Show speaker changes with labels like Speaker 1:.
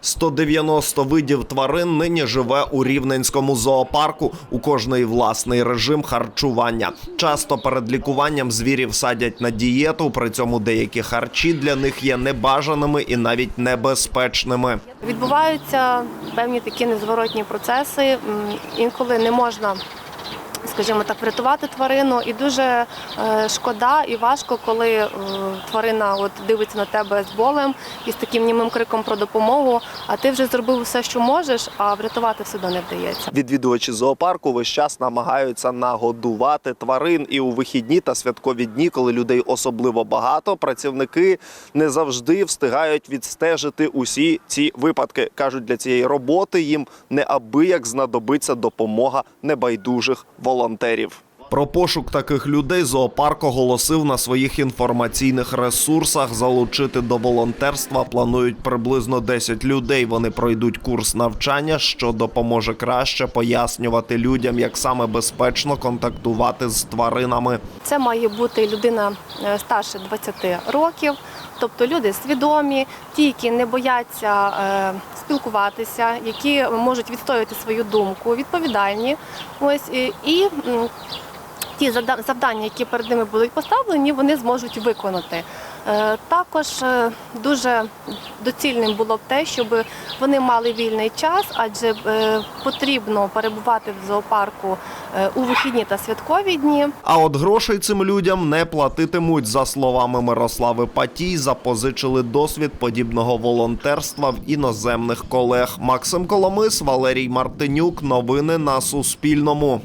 Speaker 1: 190 видів тварин нині живе у рівненському зоопарку. У кожної власний режим харчування. Часто перед лікуванням звірів садять на дієту. При цьому деякі харчі для них є небажаними і навіть небезпечними.
Speaker 2: Відбуваються певні такі незворотні процеси. Інколи не можна, скажімо так, врятувати тварину, і дуже е, шкода і важко, коли е, тварина от дивиться на тебе з болем і з таким німим криком про допомогу. А ти вже зробив все, що можеш, а врятувати все одно не вдається.
Speaker 1: Відвідувачі зоопарку весь час намагаються нагодувати тварин. І у вихідні та святкові дні, коли людей особливо багато, працівники не завжди встигають відстежити усі ці випадки. кажуть, для цієї роботи їм неабияк знадобиться допомога небайдужих волонтерів волонтерів. Про пошук таких людей зоопарк оголосив на своїх інформаційних ресурсах. Залучити до волонтерства планують приблизно 10 людей. Вони пройдуть курс навчання, що допоможе краще пояснювати людям, як саме безпечно контактувати з тваринами.
Speaker 2: Це має бути людина е, старше 20 років, тобто люди свідомі, ті, які не бояться е, спілкуватися, які можуть відстоювати свою думку, відповідальні. Ось і, ті завдання, які перед ними будуть поставлені, вони зможуть виконати. Е, Також е, дуже доцільним було б те, щоб вони мали вільний час, адже е, потрібно перебувати в зоопарку у вихідні та святкові дні.
Speaker 1: А от грошей цим людям не платитимуть. За словами Мирослави Патій, запозичили досвід подібного волонтерства в іноземних колег. Максим Коломис, Валерій Мартинюк. Новини на Суспільному.